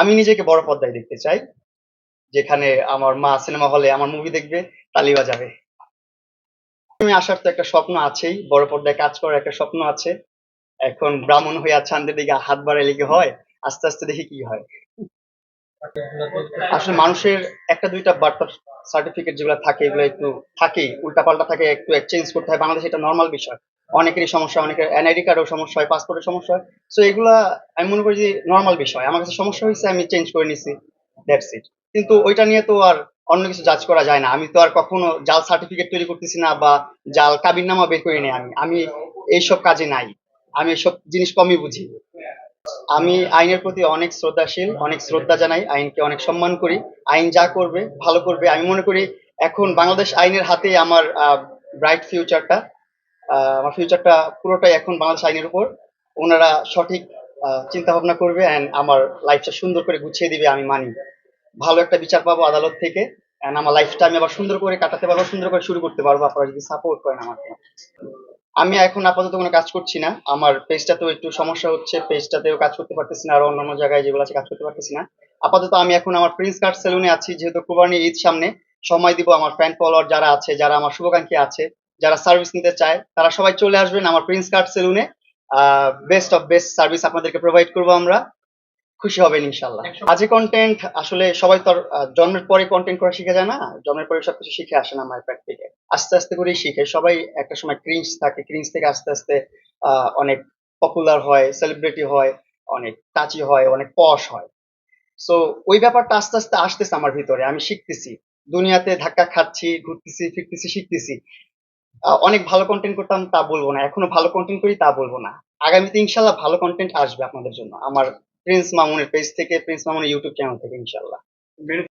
আমি নিজেকে বড় পর্দায় দেখতে চাই, যেখানে আমার মা সিনেমা হলে আমার মুভি দেখবে, তালি বাজাবে। আমি আসার তো একটা স্বপ্ন আছেই, বড় পর্দায় কাজ করার একটা স্বপ্ন আছে। এখন ব্রাহ্মণ হইয়া চান্দের দিকে হাত বাড়াইলে কি হয়? আস্তে আস্তে দেখি কি হয়। আসলে মানুষের একটা দুইটা বার্থ সার্টিফিকেট যেগুলো থাকে, এগুলো একটু থাকেই, উল্টাপাল্টা থাকে, একটু এক্সচেঞ্জ করতে হয়। বাংলাদেশে এটা নর্মাল বিষয়। অনেকেরই সমস্যা, অনেকের এনআইডি কার্ডেও সমস্যা হয় পাসপোর্টের সমস্যা হয়। সো এগুলা আমি মনে করি যে নর্মাল বিষয়। আমার কাছে সমস্যা হয়েছে, আমি চেঞ্জ করে নিছি দ্যাটস ইট কিন্তু ওইটা নিয়ে তো আর অন্য কিছু জাজ করা যায় না। আমি তো আর কখনো জাল সার্টিফিকেট তৈরি করতেছি না বা জাল কাবিননামা বের করি নাই আমি। আমি এইসব কাজে নাই। আমি এসব জিনিস কমই বুঝি। আমি আইনের প্রতি অনেক শ্রদ্ধাশীল, অনেক শ্রদ্ধা জানাই, আইনকে অনেক সম্মান করি। আইন যা করবে, ভালো করবে। আমি মনে করি এখন বাংলাদেশ আইনের হাতেই আমার ব্রাইট ফিউচারটা আমার ফিউচারটা পুরোটাই এখন বাংলাদেশ আইনের উপর। ওনারা সঠিক চিন্তা ভাবনা করবে অ্যান্ড আমার লাইফটা সুন্দর করে গুছিয়ে দিবে, আমি মানি। ভালো একটা বিচার পাবো আদালত থেকে অ্যান্ড আমার লাইফটা আমি আবার সুন্দর করে কাটাতে পারব, সুন্দর করে শুরু করতে পারব। আপনারা যদি সাপোর্ট করেন আমাকে। আমি এখন আপাতত কোনো কাজ করছি না। আমার পেজটাতেও একটু সমস্যা হচ্ছে পেজটাতেও কাজ করতে পারতেছি না, আর অন্যান্য জায়গায় যেগুলো আছে কাজ করতে পারতেছি না। আপাতত আমি এখন আমার প্রিন্স কার্ড সেলুনে আছি, যেহেতু কুরবানি ঈদ সামনে। সময় দিব আমার ফ্যান ফলোয়ার যারা আছে, যারা আমার শুভাকাঙ্ক্ষী আছে যারা সার্ভিস নিতে চায়, তারা সবাই চলে আসবেন আমার প্রিন্স কার্ড সেলুনে বেস্ট অফ বেস্ট সার্ভিস আপনাদেরকে প্রোভাইড করব আমরা। খুশি হবেন ইনশাল্লাহ। আজকে কন্টেন্ট আসলে সবাই তো জন্মের পরে কন্টেন্ট করা শিখে যায় না। জন্মের পরে সবকিছু শিখে আসে না আমার প্র্যাকটিকে আস্তে আস্তে করেই শিখে। সবাই একটা সময় ক্রিঞ্জ থাকে। ক্রিঞ্জ থেকে আস্তে আস্তে অনেক পপুলার হয় সেলিব্রিটি হয়, অনেক টাচি হয়, অনেক পশ হয়। সো ওই ব্যাপারটা আস্তে আস্তে আসতেছে আমার ভিতরে। আমি শিখতেছি। দুনিয়াতে ধাক্কা খাচ্ছি, ঘুরতেছি, ফিরতেছি, শিখতেছি। অনেক ভালো কন্টেন্ট করতাম, তা বলব না। এখনও ভালো কন্টেন্ট করি, তা বলব না। আগামীতে ইনশাল্লাহ ভালো কন্টেন্ট আসবে আপনাদের জন্য, আমার প্রিন্স মামুনের পেজ থেকে প্রিন্স মামুনের ইউটিউব চ্যানেল থেকে, ইনশাল্লাহ।